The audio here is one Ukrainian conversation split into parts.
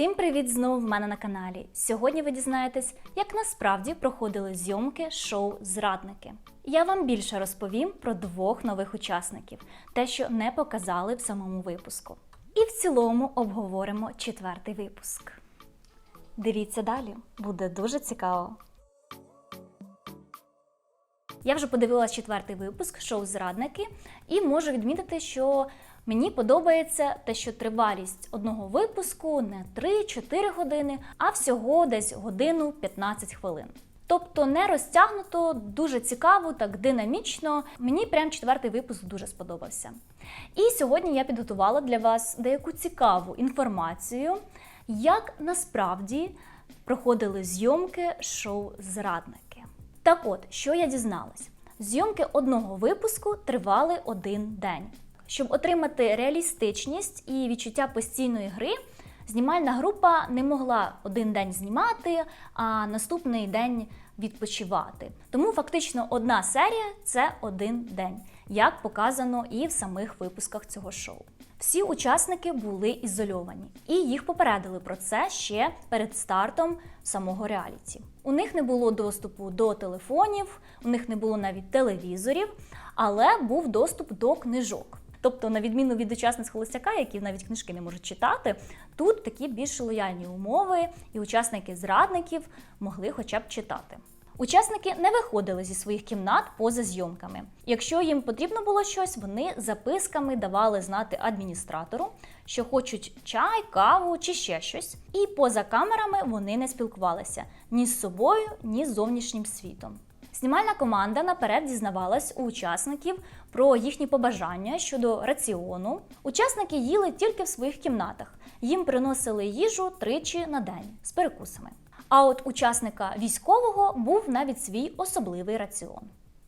Всім привіт знову в мене на каналі. Сьогодні ви дізнаєтесь, як насправді проходили зйомки шоу Зрадники. Я вам більше розповім про двох нових учасників, те, що не показали в самому випуску. І в цілому обговоримо четвертий випуск. Дивіться далі, буде дуже цікаво. Я вже подивилась четвертий випуск шоу Зрадники і можу відмітити, що мені подобається те, що тривалість одного випуску не 3-4 години, а всього десь годину 15 хвилин. Тобто не розтягнуто, дуже цікаво, так динамічно. Мені прям четвертий випуск дуже сподобався. І сьогодні я підготувала для вас деяку цікаву інформацію, як насправді проходили зйомки шоу Зрадники. Так от, що я дізналась? Зйомки одного випуску тривали один день. Щоб отримати реалістичність і відчуття постійної гри, знімальна група не могла один день знімати, а наступний день відпочивати. Тому фактично одна серія це один день, як показано і в самих випусках цього шоу. Всі учасники були ізольовані, і їх попередили про це ще перед стартом самого реаліті. У них не було доступу до телефонів, у них не було навіть телевізорів, але був доступ до книжок. Тобто, на відміну від учасниць холостяка, які навіть книжки не можуть читати, тут такі більш лояльні умови, і учасники зрадників могли хоча б читати. Учасники не виходили зі своїх кімнат поза зйомками. Якщо їм потрібно було щось, вони записками давали знати адміністратору, що хочуть чай, каву чи ще щось. І поза камерами вони не спілкувалися ні з собою, ні з зовнішнім світом. Знімальна команда наперед дізнавалась у учасників про їхні побажання щодо раціону. Учасники їли тільки в своїх кімнатах. Їм приносили їжу тричі на день з перекусами. А от учасника військового був навіть свій особливий раціон.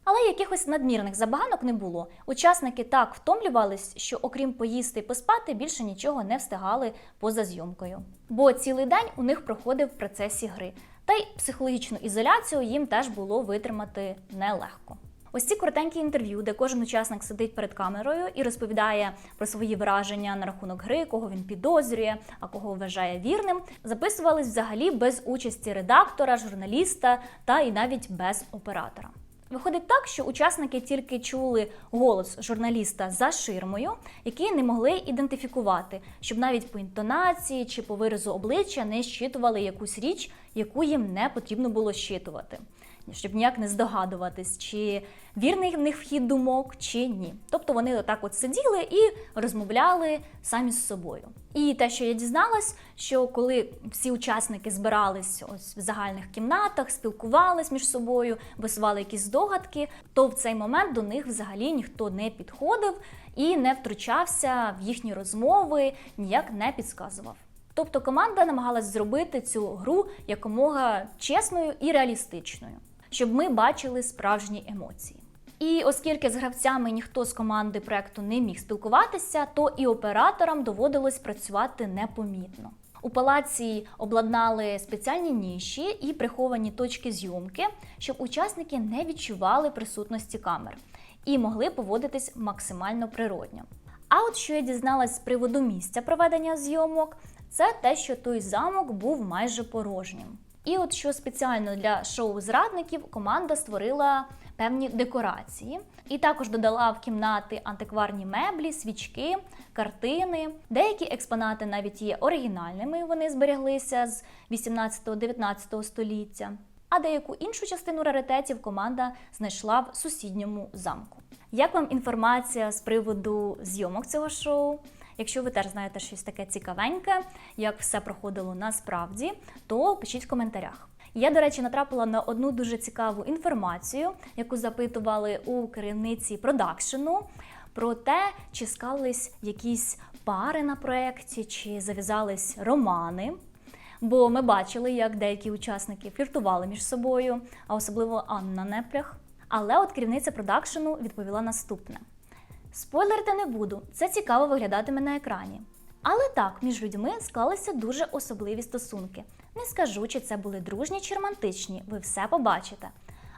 Але якихось надмірних забаганок не було. Учасники так втомлювались, що окрім поїсти і поспати, більше нічого не встигали поза зйомкою. Бо цілий день у них проходив в процесі гри. Та й психологічну ізоляцію їм теж було витримати нелегко. Ось ці коротенькі інтерв'ю, де кожен учасник сидить перед камерою і розповідає про свої враження на рахунок гри, кого він підозрює, а кого вважає вірним, записувались взагалі без участі редактора, журналіста та і навіть без оператора. Виходить так, що учасники тільки чули голос журналіста за ширмою, який не могли ідентифікувати, щоб навіть по інтонації чи по виразу обличчя не щитували якусь річ, яку їм не потрібно було щитувати, щоб ніяк не здогадуватись, чи вірний в них вхід думок, чи ні. Тобто вони отак от сиділи і розмовляли самі з собою. І те, що я дізналась, що коли всі учасники збирались ось в загальних кімнатах, спілкувались між собою, висували якісь здогадки, то в цей момент до них взагалі ніхто не підходив і не втручався в їхні розмови, ніяк не підказував. Тобто команда намагалась зробити цю гру якомога чесною і реалістичною, щоб ми бачили справжні емоції. І оскільки з гравцями ніхто з команди проекту не міг спілкуватися, то і операторам доводилось працювати непомітно. У палаці обладнали спеціальні ніші і приховані точки зйомки, щоб учасники не відчували присутності камер і могли поводитись максимально природньо. А от що я дізналась з приводу місця проведення зйомок, це те, що той замок був майже порожнім. І от що спеціально для шоу зрадників команда створила певні декорації, і також додала в кімнати антикварні меблі, свічки, картини. Деякі експонати навіть є оригінальними, вони збереглися з 18-19 століття. А деяку іншу частину раритетів команда знайшла в сусідньому замку. Як вам інформація з приводу зйомок цього шоу? Якщо ви теж знаєте щось таке цікавеньке, як все проходило насправді, то пишіть в коментарях. Я, до речі, натрапила на одну дуже цікаву інформацію, яку запитували у керівниці продакшену, про те, чи скались якісь пари на проєкті, чи зав'язались романи. Бо ми бачили, як деякі учасники фліртували між собою, а особливо Анна Неплях. Але от керівниця продакшену відповіла наступне: спойлерити не буду, це цікаво виглядатиме на екрані. Але так, між людьми склалися дуже особливі стосунки. Не скажу, чи це були дружні чи романтичні, ви все побачите.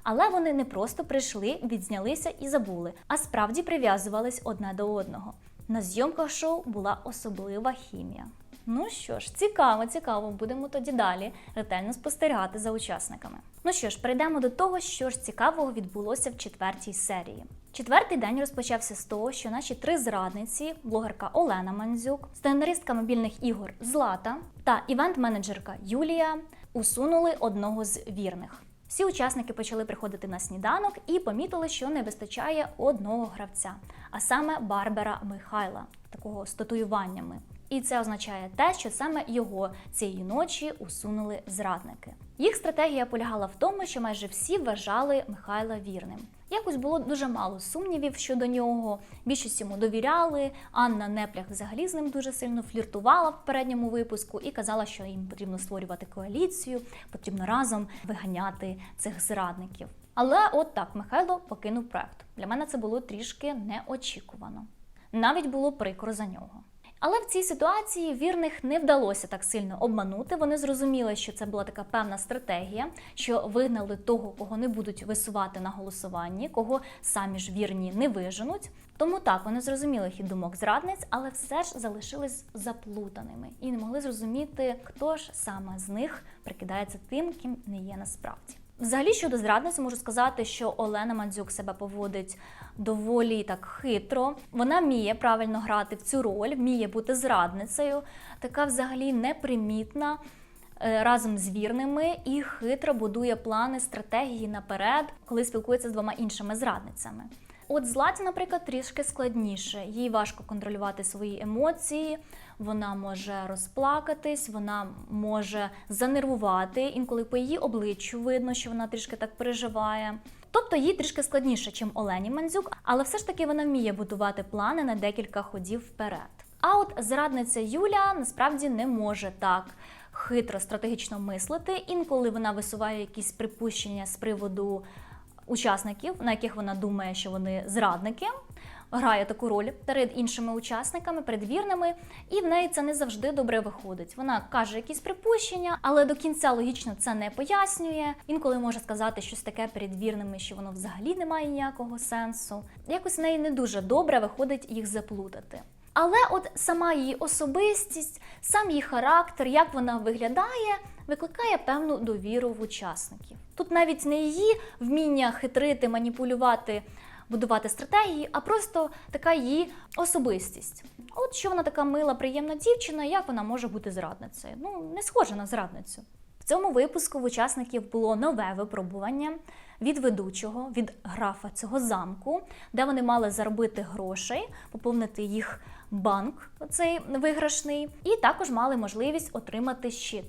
Але вони не просто прийшли, відзнялися і забули, а справді прив'язувались одне до одного. На зйомках шоу була особлива хімія. Ну що ж, цікаво, цікаво. Будемо тоді далі ретельно спостерігати за учасниками. Ну що ж, перейдемо до того, що ж цікавого відбулося в четвертій серії. Четвертий день розпочався з того, що наші три зрадниці, блогерка Олена Мандзюк, сценаристка мобільних ігор Злата та івент-менеджерка Юлія усунули одного з вірних. Всі учасники почали приходити на сніданок і помітили, що не вистачає одного гравця, а саме Барбера Михайла, такого з татуюваннями. І це означає те, що саме його цієї ночі усунули зрадники. Їх стратегія полягала в тому, що майже всі вважали Михайла вірним. Якось було дуже мало сумнівів щодо нього. Більшість йому довіряли. Анна Неплях взагалі з ним дуже сильно фліртувала в передньому випуску і казала, що їм потрібно створювати коаліцію, потрібно разом виганяти цих зрадників. Але от так Михайло покинув проект. Для мене це було трішки неочікувано. Навіть було прикро за нього. Але в цій ситуації вірних не вдалося так сильно обманути. Вони зрозуміли, що це була така певна стратегія, що вигнали того, кого не будуть висувати на голосуванні, кого самі ж вірні не виженуть. Тому так вони зрозуміли хід думок зрадниць, але все ж залишились заплутаними і не могли зрозуміти, хто ж саме з них прикидається тим, ким не є насправді. Взагалі щодо зрадниці, можу сказати, що Олена Мандзюк себе поводить доволі так хитро. Вона вміє правильно грати в цю роль, вміє бути зрадницею, така взагалі непримітна. е, Разом з вірними і хитро будує плани стратегії наперед, коли спілкується з двома іншими зрадницями. От Златі, наприклад, трішки складніше. Їй важко контролювати свої емоції, вона може розплакатись, вона може занервувати. Інколи по її обличчю видно, що вона трішки так переживає. Тобто їй трішки складніше, ніж Олені Мандзюк, але все ж таки вона вміє будувати плани на декілька ходів вперед. А от зрадниця Юля насправді не може так хитро стратегічно мислити. Інколи вона висуває якісь припущення з приводу учасників, на яких вона думає, що вони зрадники. Грає таку роль перед іншими учасниками, перед вірними, і в неї це не завжди добре виходить. Вона каже якісь припущення, але до кінця логічно це не пояснює. Інколи може сказати щось таке перед вірними, що воно взагалі не має ніякого сенсу. Якось в неї не дуже добре виходить їх заплутати. Але от сама її особистість, сам її характер, як вона виглядає, викликає певну довіру в учасників. Тут навіть не її вміння хитрити, маніпулювати, будувати стратегії, а просто така її особистість. От що вона така мила, приємна дівчина, як вона може бути зрадницею? Ну, не схожа на зрадницю. В цьому випуску в учасників було нове випробування від ведучого, від графа цього замку, де вони мали заробити грошей, поповнити їх банк, цей виграшний, і також мали можливість отримати щит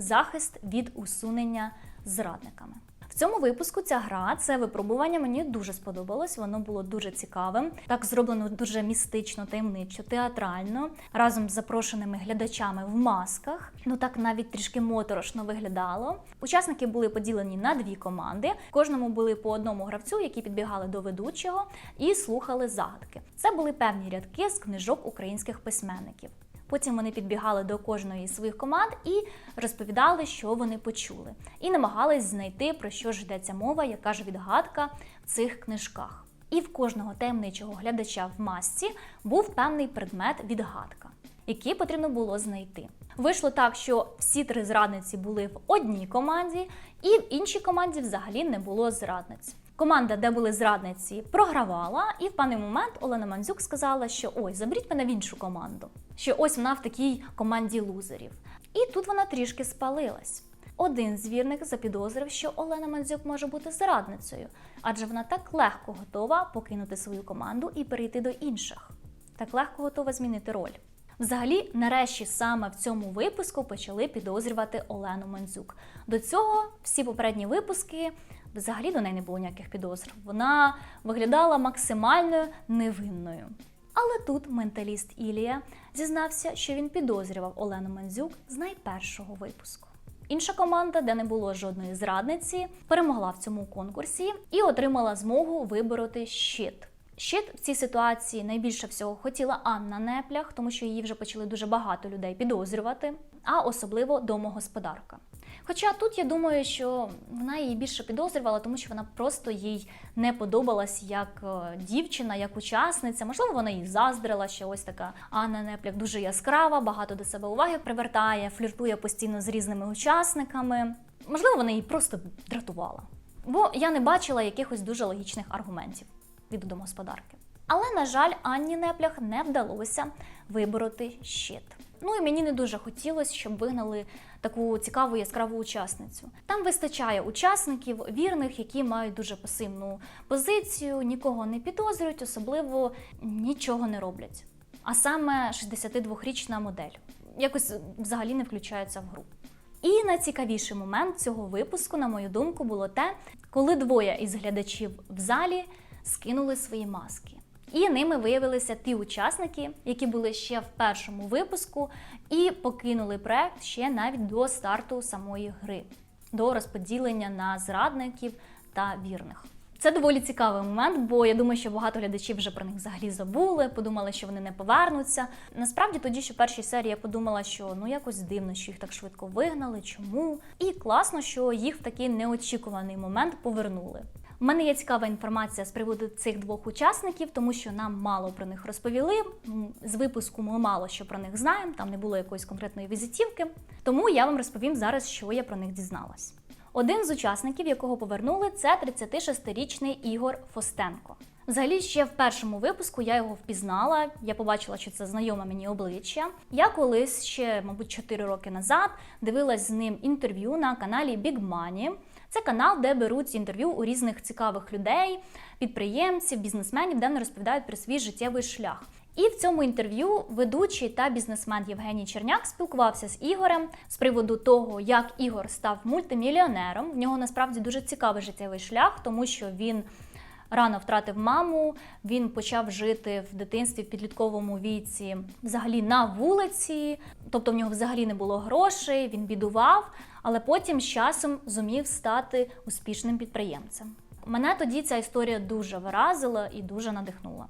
захист від усунення зрадниками. В цьому випуску ця гра, це випробування мені дуже сподобалось. Воно було дуже цікавим. Так зроблено дуже містично, таємничо, театрально, разом з запрошеними глядачами в масках. Ну так навіть трішки моторошно виглядало. Учасники були поділені на дві команди. Кожному були по одному гравцю, які підбігали до ведучого і слухали загадки. Це були певні рядки з книжок українських письменників. Потім вони підбігали до кожної з своїх команд і розповідали, що вони почули, і намагались знайти про що ж йдеться мова, яка ж відгадка в цих книжках. І в кожного таємничого глядача в масці був певний предмет відгадка, який потрібно було знайти. Вийшло так, що всі три зрадниці були в одній команді, і в іншій команді взагалі не було зрадниць. Команда, де були зрадниці, програвала, і в певний момент Олена Мандзюк сказала, що ой, заберіть мене в іншу команду. Що ось вона в такій команді лузерів. І тут вона трішки спалилась. Один з вірних запідозрив, що Олена Мандзюк може бути зрадницею, адже вона так легко готова покинути свою команду і перейти до інших. Так легко готова змінити роль. Взагалі, нарешті саме в цьому випуску почали підозрювати Олену Мандзюк. До цього всі попередні випуски взагалі до неї не було ніяких підозр. Вона виглядала максимально невинною. Але тут менталіст Ілія зізнався, що він підозрював Олену Мандзюк з найпершого випуску. Інша команда, де не було жодної зрадниці, перемогла в цьому конкурсі і отримала змогу вибороти щит. Щит в цій ситуації найбільше всього хотіла Анна Неплях, тому що її вже почали дуже багато людей підозрювати, а особливо домогосподарка. Хоча тут я думаю, що вона її більше підозрювала, тому що вона просто їй не подобалась як е, дівчина, як учасниця. Можливо, вона їй заздрила, що ось така Анна Непляк дуже яскрава, багато до себе уваги привертає, фліртує постійно з різними учасниками. Можливо, вона її просто дратувала. Бо я не бачила якихось дуже логічних аргументів від домогосподарки. Але, на жаль, Анні Неплях не вдалося вибороти щит. Ну і мені не дуже хотілося, щоб вигнали таку цікаву яскраву учасницю. Там вистачає учасників вірних, які мають дуже пасивну позицію, нікого не підозрюють, особливо нічого не роблять. А саме 62-річна модель якось взагалі не включається в гру. І найцікавіший момент цього випуску, на мою думку, було те, коли двоє із глядачів в залі скинули свої маски. І ними виявилися ті учасники, які були ще в першому випуску, і покинули проект ще навіть до старту самої гри, до розподілення на зрадників та вірних. Це доволі цікавий момент, бо я думаю, що багато глядачів вже про них взагалі забули, подумали, що вони не повернуться. Насправді, тоді, що в першій серії я подумала, що ну якось дивно, що їх так швидко вигнали, чому. І класно, що їх в такий неочікуваний момент повернули. У мене є цікава інформація з приводу цих двох учасників, тому що нам мало про них розповіли. З випуску ми мало що про них знаємо, там не було якоїсь конкретної візитівки. Тому я вам розповім зараз, що я про них дізналась. Один з учасників, якого повернули, це 36-річний Ігор Фостенко. Взагалі, ще в першому випуску я його впізнала. Я побачила, що це знайоме мені обличчя. Я колись ще, мабуть, 4 роки назад дивилась з ним інтерв'ю на каналі Big Money. Це канал, де беруть інтерв'ю у різних цікавих людей, підприємців, бізнесменів, де вони розповідають про свій життєвий шлях. І в цьому інтерв'ю ведучий та бізнесмен Євгеній Черняк спілкувався з Ігорем з приводу того, як Ігор став мультимільйонером. В нього насправді дуже цікавий життєвий шлях, тому що він рано втратив маму. Він почав жити в дитинстві в підлітковому віці, взагалі на вулиці. Тобто в нього взагалі не було грошей, він бідував, але потім з часом зумів стати успішним підприємцем. Мене тоді ця історія дуже виразила і дуже надихнула.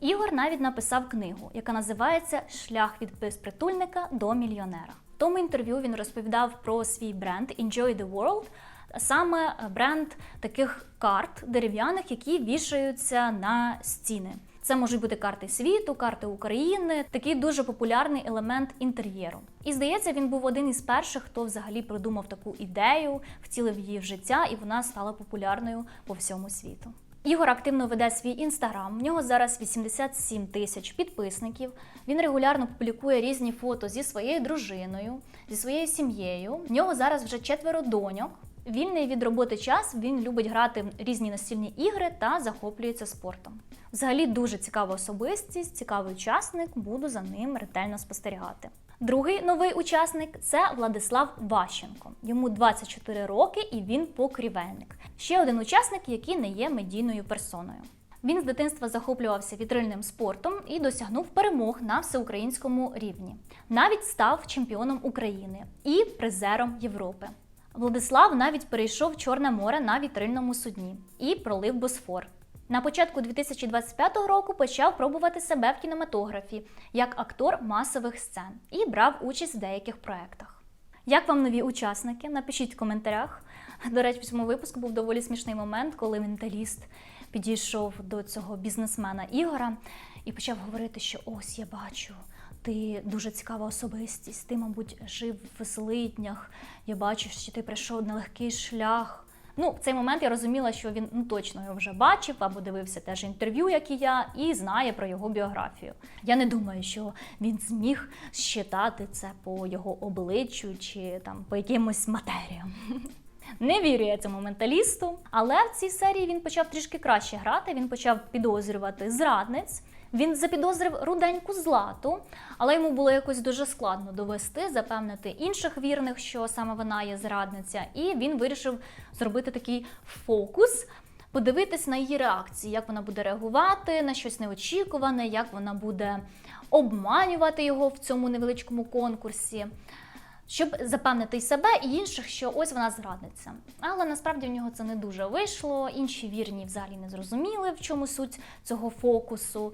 Ігор навіть написав книгу, яка називається Шлях від безпритульника до мільйонера. В тому інтерв'ю він розповідав про свій бренд Enjoy the World, саме бренд таких карт дерев'яних, які вішаються на стіни. Це можуть бути карти світу, карти України, такий дуже популярний елемент інтер'єру. І здається, він був один із перших, хто взагалі придумав таку ідею, втілив її в життя, і вона стала популярною по всьому світу. Ігор активно веде свій інстаграм. В нього зараз 87 тисяч підписників. Він регулярно публікує різні фото зі своєю дружиною, зі своєю сім'єю. В нього зараз вже четверо доньок. Вільний від роботи час він любить грати в різні настільні ігри та захоплюється спортом. Взагалі дуже цікава особистість, цікавий учасник. Буду за ним ретельно спостерігати. Другий новий учасник це Владислав Ващенко. Йому 24 роки і він покрівельник. Ще один учасник, який не є медійною персоною. Він з дитинства захоплювався вітрильним спортом і досягнув перемог на всеукраїнському рівні. Навіть став чемпіоном України і призером Європи. Владислав навіть перейшов Чорне море на вітрильному судні і пролив Босфор. На початку 2025 року почав пробувати себе в кінематографі як актор масових сцен і брав участь в деяких проєктах. Як вам нові учасники? Напишіть в коментарях. До речі, в цьому випуску був доволі смішний момент, коли менталіст підійшов до цього бізнесмена Ігора і почав говорити, що ось я бачу, ти дуже цікава особистість, ти, мабуть, жив в злиднях, я бачу, що ти пройшов нелегкий шлях. Ну, в цей момент я розуміла, що він ну точно його вже бачив або дивився теж інтерв'ю, як і я, і знає про його біографію. Я не думаю, що він зміг считати це по його обличчю чи там по якимось матеріям. Не вірю я цьому менталісту, але в цій серії він почав трішки краще грати. Він почав підозрювати зрадниць. Він запідозрив руденьку злату, але йому було якось дуже складно довести, запевнити інших вірних, що саме вона є зрадниця, і він вирішив зробити такий фокус. Подивитись на її реакції, як вона буде реагувати на щось неочікуване, як вона буде обманювати його в цьому невеличкому конкурсі. Щоб запевнити себе і інших, що ось вона зрадниця. Але насправді в нього це не дуже вийшло. Інші вірні взагалі не зрозуміли, в чому суть цього фокусу,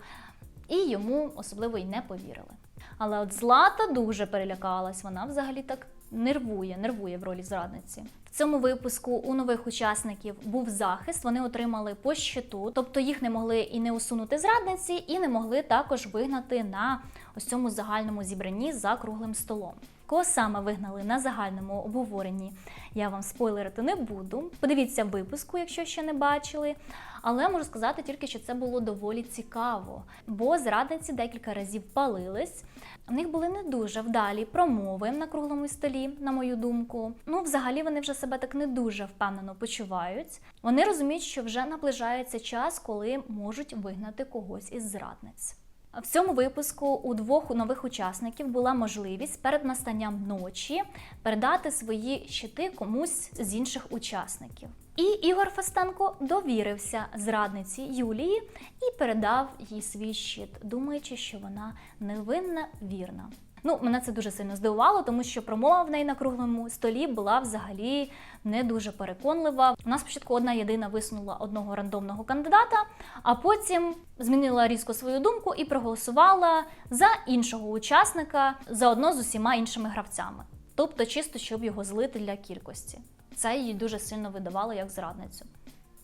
і йому особливо й не повірили. Але от Злата дуже перелякалась. Вона взагалі так нервує, нервує в ролі зрадниці. В цьому випуску у нових учасників був захист. Вони отримали по щиту, тобто їх не могли і не усунути зрадниці, і не могли також вигнати на ось цьому загальному зібранні за круглим столом. Кого саме вигнали на загальному обговоренні, я вам спойлерити не буду. Подивіться випуску, якщо ще не бачили. Але можу сказати тільки, що це було доволі цікаво, бо зрадниці декілька разів палились. В них були не дуже вдалі промови на круглому столі, на мою думку. Ну, взагалі, вони вже себе так не дуже впевнено почувають. Вони розуміють, що вже наближається час, коли можуть вигнати когось із зрадниць. В цьому випуску у двох нових учасників була можливість перед настанням ночі передати свої щити комусь з інших учасників. І Ігор Фастенко довірився зрадниці Юлії і передав їй свій щит, думаючи, що вона невинна, вірна. Ну, мене це дуже сильно здивувало, тому що промова в неї на круглому столі була взагалі не дуже переконлива. Вона спочатку одна єдина висунула одного рандомного кандидата, а потім змінила різко свою думку і проголосувала за іншого учасника заодно з усіма іншими гравцями. Тобто, чисто щоб його злити для кількості. Це її дуже сильно видавало як зрадницю.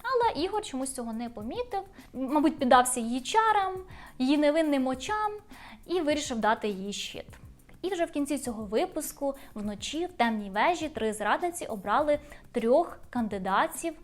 Але Ігор чомусь цього не помітив, мабуть, піддався її чарам, її невинним очам і вирішив дати їй щит. І вже в кінці цього випуску вночі в темній вежі три зрадниці обрали трьох кандидатів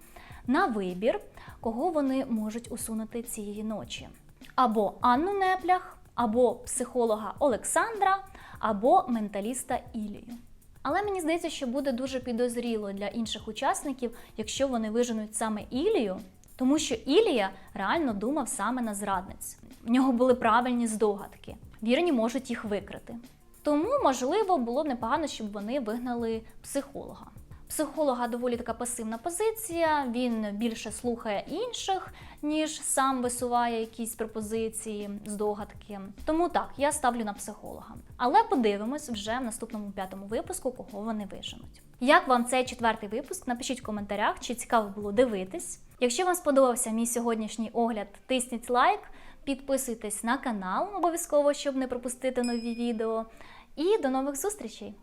на вибір, кого вони можуть усунути цієї ночі: або Анну Неплях, або психолога Олександра, або менталіста Ілію. Але мені здається, що буде дуже підозріло для інших учасників, якщо вони виженуть саме Ілію, тому що Ілія реально думав саме на зрадниць. В нього були правильні здогадки. Вірні можуть їх викрити. Тому, можливо, було б непогано, щоб вони вигнали психолога. Психолога доволі така пасивна позиція, він більше слухає інших, ніж сам висуває якісь пропозиції, здогадки. Тому так, я ставлю на психолога. Але подивимось вже в наступному п'ятому випуску, кого вони виженуть. Як вам цей четвертий випуск? Напишіть в коментарях, чи цікаво було дивитись. Якщо вам сподобався мій сьогоднішній огляд, тисніть лайк, підписуйтесь на канал обов'язково, щоб не пропустити нові відео. І до нових зустрічей!